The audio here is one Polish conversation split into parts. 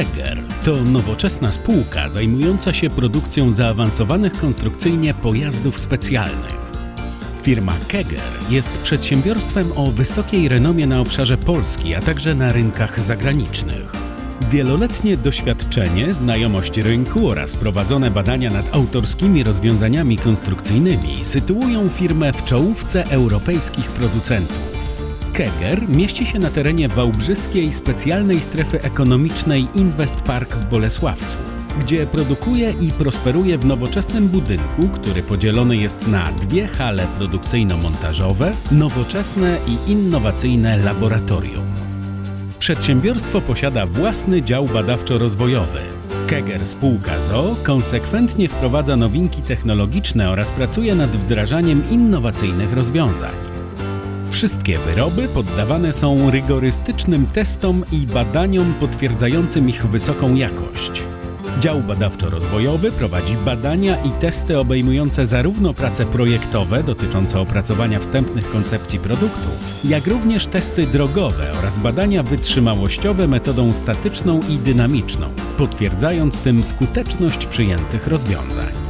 Keger to nowoczesna spółka zajmująca się produkcją zaawansowanych konstrukcyjnie pojazdów specjalnych. Firma Keger jest przedsiębiorstwem o wysokiej renomie na obszarze Polski, a także na rynkach zagranicznych. Wieloletnie doświadczenie, znajomość rynku oraz prowadzone badania nad autorskimi rozwiązaniami konstrukcyjnymi sytuują firmę w czołówce europejskich producentów. Keger mieści się na terenie Wałbrzyskiej Specjalnej Strefy Ekonomicznej Invest Park w Bolesławcu, gdzie produkuje i prosperuje w nowoczesnym budynku, który podzielony jest na dwie hale produkcyjno-montażowe, nowoczesne i innowacyjne laboratorium. Przedsiębiorstwo posiada własny dział badawczo-rozwojowy. Keger Spółka ZO konsekwentnie wprowadza nowinki technologiczne oraz pracuje nad wdrażaniem innowacyjnych rozwiązań. Wszystkie wyroby poddawane są rygorystycznym testom i badaniom potwierdzającym ich wysoką jakość. Dział badawczo-rozwojowy prowadzi badania i testy obejmujące zarówno prace projektowe dotyczące opracowania wstępnych koncepcji produktów, jak również testy drogowe oraz badania wytrzymałościowe metodą statyczną i dynamiczną, potwierdzając tym skuteczność przyjętych rozwiązań.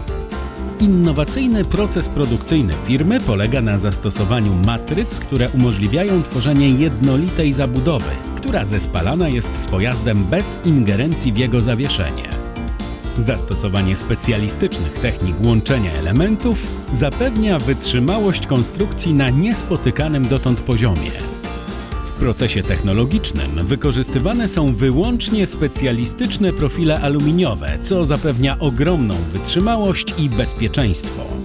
Innowacyjny proces produkcyjny firmy polega na zastosowaniu matryc, które umożliwiają tworzenie jednolitej zabudowy, która zespalana jest z pojazdem bez ingerencji w jego zawieszenie. Zastosowanie specjalistycznych technik łączenia elementów zapewnia wytrzymałość konstrukcji na niespotykanym dotąd poziomie. Procesie technologicznym wykorzystywane są wyłącznie specjalistyczne profile aluminiowe, co zapewnia ogromną wytrzymałość i bezpieczeństwo.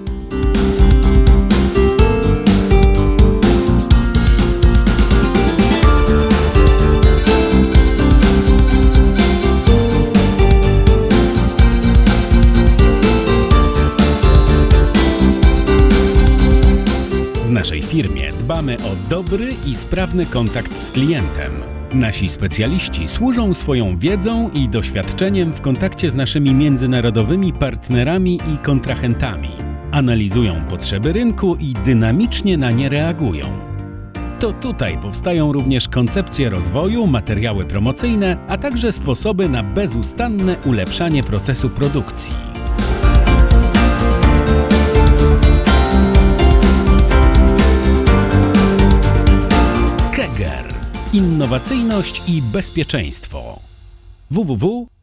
Naszej firmie dbamy o dobry i sprawny kontakt z klientem. Nasi specjaliści służą swoją wiedzą i doświadczeniem w kontakcie z naszymi międzynarodowymi partnerami i kontrahentami. Analizują potrzeby rynku i dynamicznie na nie reagują. To tutaj powstają również koncepcje rozwoju, materiały promocyjne, a także sposoby na bezustanne ulepszanie procesu produkcji. Innowacyjność i bezpieczeństwo. www.keger.eu